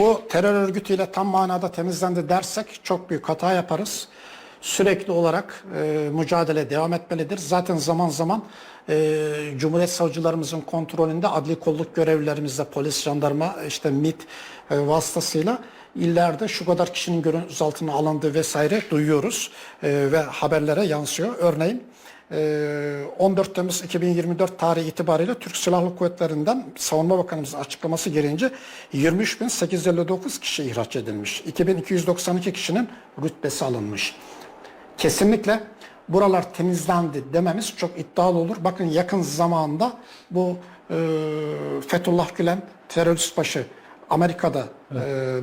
Bu terör örgütüyle tam manada temizlendi dersek çok büyük hata yaparız. Sürekli olarak e, mücadele devam etmelidir. Zaten zaman zaman e, Cumhuriyet savcılarımızın kontrolünde adli kolluk görevlilerimizle polis, jandarma, işte MİT e, vasıtasıyla illerde şu kadar kişinin gözaltına alındığı vesaire duyuyoruz E, ve haberlere yansıyor. Örneğin 14 Temmuz 2024 tarihi itibariyle Türk Silahlı Kuvvetleri'nden Savunma Bakanımızın açıklaması gelince 23.859 kişi ihraç edilmiş. 2292 kişinin rütbesi alınmış. Kesinlikle buralar temizlendi dememiz çok iddialı olur. Bakın yakın zamanda bu e, Fethullah Gülen terörist başı Amerika'da e,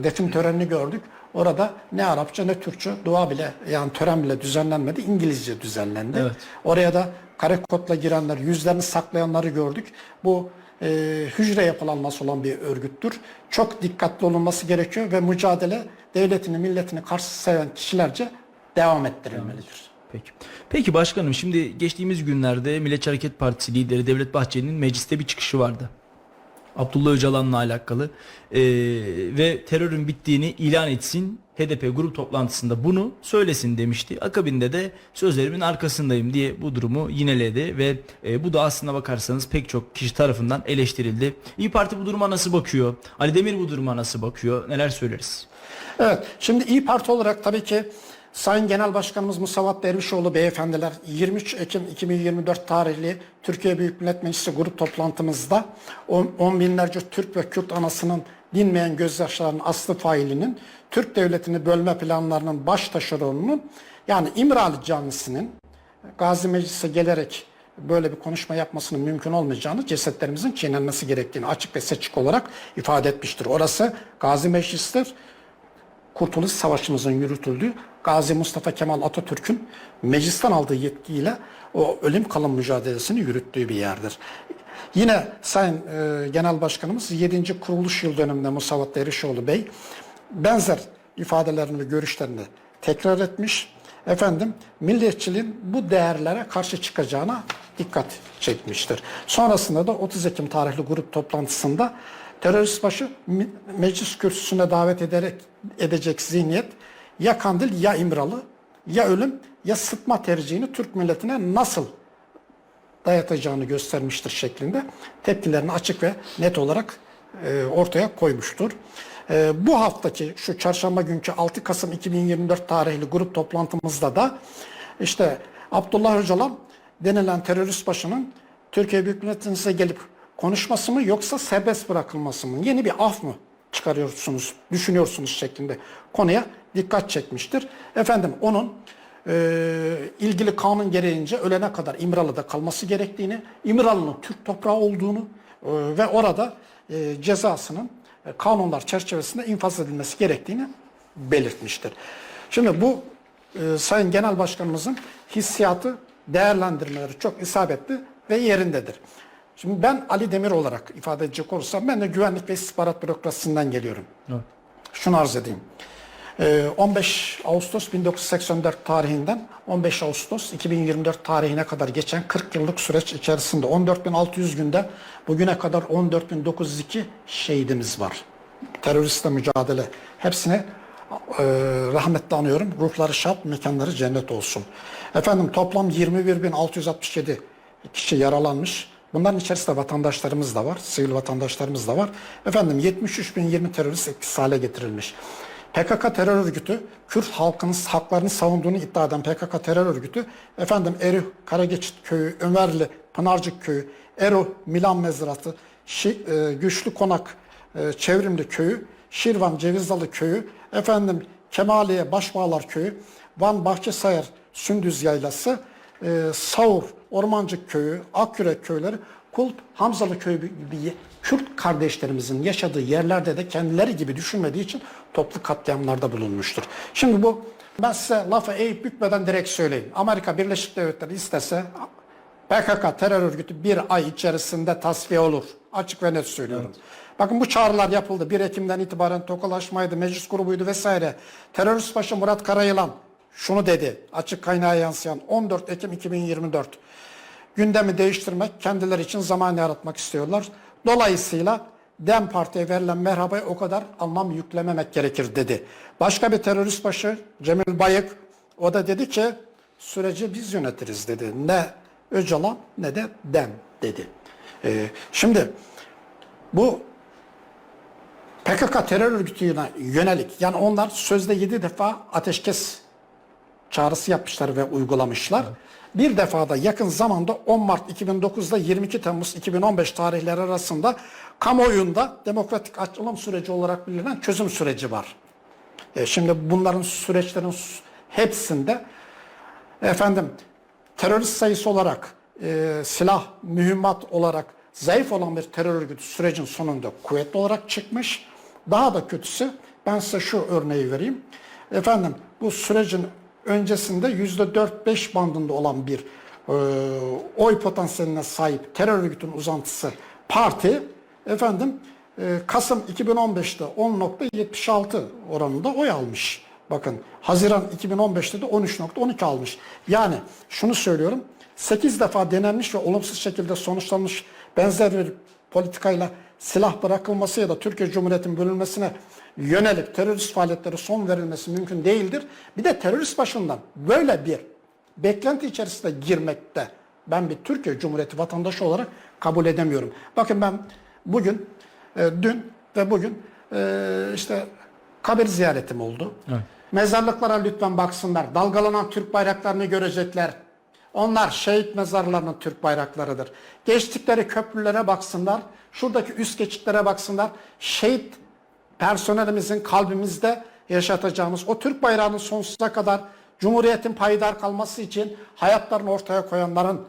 defin törenini gördük. Orada ne Arapça ne Türkçe dua bile yani tören bile düzenlenmedi. İngilizce düzenlendi. Evet. Oraya da kare kodla girenler, yüzlerini saklayanları gördük. Bu e, hücre yapılanması olan bir örgüttür. Çok dikkatli olunması gerekiyor ve mücadele devletini, milletini karşı seven kişilerce devam ettirilmelidir. Peki. Peki başkanım şimdi geçtiğimiz günlerde Milliyetçi Hareket Partisi lideri Devlet Bahçeli'nin mecliste bir çıkışı vardı. Abdullah Öcalan'la alakalı Ee, ve terörün bittiğini ilan etsin HDP grup toplantısında bunu söylesin demişti. Akabinde de sözlerimin arkasındayım diye bu durumu yineledi ve e, bu da aslına bakarsanız pek çok kişi tarafından eleştirildi. İyi Parti bu duruma nasıl bakıyor? Ali Demir bu duruma nasıl bakıyor? Neler söyleriz? Evet, şimdi İyi Parti olarak tabii ki Sayın Genel Başkanımız Musavat Dervişoğlu beyefendiler 23 Ekim 2024 tarihli Türkiye Büyük Millet Meclisi grup toplantımızda on, on binlerce Türk ve Kürt anasının dinmeyen gözyaşlarının aslı failinin Türk devletini bölme planlarının baş taşeronunun yani İmralı Camisi'nin Gazi Meclis'e gelerek böyle bir konuşma yapmasının mümkün olmayacağını, cesetlerimizin çiğnenmesi gerektiğini açık ve seçik olarak ifade etmiştir. Orası Gazi Meclis'tir. Kurtuluş Savaşımızın yürütüldüğü Gazi Mustafa Kemal Atatürk'ün meclisten aldığı yetkiyle o ölüm kalım mücadelesini yürüttüğü bir yerdir. Yine Sayın e, Genel Başkanımız 7. kuruluş yıl dönümünde Musavat Dervişoğlu Bey benzer ifadelerini ve görüşlerini tekrar etmiş. Efendim milliyetçiliğin bu değerlere karşı çıkacağına dikkat çekmiştir. Sonrasında da 30 Ekim tarihli grup toplantısında terörist başı meclis kürsüsüne davet ederek edecek zihniyet ya Kandil ya İmralı ya ölüm ya sıtma tercihini Türk milletine nasıl dayatacağını göstermiştir şeklinde tepkilerini açık ve net olarak e, ortaya koymuştur. E, bu haftaki şu çarşamba günkü 6 Kasım 2024 tarihli grup toplantımızda da işte Abdullah Öcalan denilen terörist başının Türkiye Büyük Millet Meclisi'ne gelip konuşması mı yoksa serbest bırakılması mı? Yeni bir af mı çıkarıyorsunuz, düşünüyorsunuz şeklinde konuya dikkat çekmiştir. Efendim onun e, ilgili kanun gereğince ölene kadar İmralı'da kalması gerektiğini, İmralı'nın Türk toprağı olduğunu e, ve orada e, cezasının e, kanunlar çerçevesinde infaz edilmesi gerektiğini belirtmiştir. Şimdi bu e, Sayın Genel Başkanımızın hissiyatı, değerlendirmeleri çok isabetli ve yerindedir. Şimdi ben Ali Demir olarak ifade edecek olursam ben de güvenlik ve istihbarat bürokrasisinden geliyorum. Evet. Şunu arz edeyim. Ee, 15 Ağustos 1984 tarihinden 15 Ağustos 2024 tarihine kadar geçen 40 yıllık süreç içerisinde 14.600 günde bugüne kadar 14.902 şehidimiz var. Teröristle mücadele. Hepsine e, rahmetle anıyorum. Ruhları şad, mekanları cennet olsun. Efendim toplam 21.667 kişi yaralanmış. Bunların içerisinde vatandaşlarımız da var, sivil vatandaşlarımız da var. Efendim 73.020 terörist etkisiz hale getirilmiş. PKK terör örgütü, Kürt halkının haklarını savunduğunu iddia eden PKK terör örgütü, efendim Erih, Karageçit köyü, Ömerli, Pınarcık köyü, Ero, Milan mezratı, Şi- e, Güçlü Konak, e, Çevrimli köyü, Şirvan Cevizdalı köyü, efendim Kemaliye Başbağlar köyü, Van Bahçesayar Sündüz Yaylası, e, Savur Ormancık köyü, Akkürek köyleri, Kulp Hamzalı köyü gibi Kürt kardeşlerimizin yaşadığı yerlerde de kendileri gibi düşünmediği için toplu katliamlarda bulunmuştur. Şimdi bu ben size lafı eğip bükmeden direkt söyleyeyim. Amerika Birleşik Devletleri istese PKK terör örgütü bir ay içerisinde tasfiye olur. Açık ve net söylüyorum. Bakın bu çağrılar yapıldı. 1 Ekim'den itibaren tokalaşmaydı, meclis grubuydu vesaire. Terörist başı Murat Karayılan şunu dedi. Açık kaynağa yansıyan 14 Ekim 2024. Gündemi değiştirmek, kendileri için zaman yaratmak istiyorlar. Dolayısıyla DEM Parti'ye verilen merhabaya o kadar anlam yüklememek gerekir dedi. Başka bir terörist başı Cemil Bayık o da dedi ki süreci biz yönetiriz dedi. Ne Öcalan ne de DEM dedi. Ee, şimdi bu PKK terör örgütüne yönelik yani onlar sözde 7 defa ateşkes çağrısı yapmışlar ve uygulamışlar. Bir defada yakın zamanda 10 Mart 2009'da 22 Temmuz 2015 tarihleri arasında kamuoyunda demokratik açılım süreci olarak bilinen çözüm süreci var. E, şimdi bunların süreçlerin hepsinde efendim terörist sayısı olarak e, silah, mühimmat olarak zayıf olan bir terör örgütü sürecin sonunda kuvvetli olarak çıkmış. Daha da kötüsü ben size şu örneği vereyim. Efendim bu sürecin öncesinde yüzde 4-5 bandında olan bir e, oy potansiyeline sahip terör örgütünün uzantısı parti efendim e, Kasım 2015'te 10.76 oranında oy almış. Bakın Haziran 2015'te de 13.12 almış. Yani şunu söylüyorum 8 defa denenmiş ve olumsuz şekilde sonuçlanmış benzer bir politikayla silah bırakılması ya da Türkiye Cumhuriyeti'nin bölünmesine yönelik terörist faaliyetlere son verilmesi mümkün değildir. Bir de terörist başından böyle bir beklenti içerisinde girmekte ben bir Türkiye Cumhuriyeti vatandaşı olarak kabul edemiyorum. Bakın ben bugün, e, dün ve bugün e, işte kabir ziyaretim oldu. Mezarlıklara lütfen baksınlar. Dalgalanan Türk bayraklarını görecekler. Onlar şehit mezarlarının Türk bayraklarıdır. Geçtikleri köprülere baksınlar. Şuradaki üst geçitlere baksınlar. Şehit personelimizin kalbimizde yaşatacağımız o Türk bayrağının sonsuza kadar Cumhuriyetin payidar kalması için hayatlarını ortaya koyanların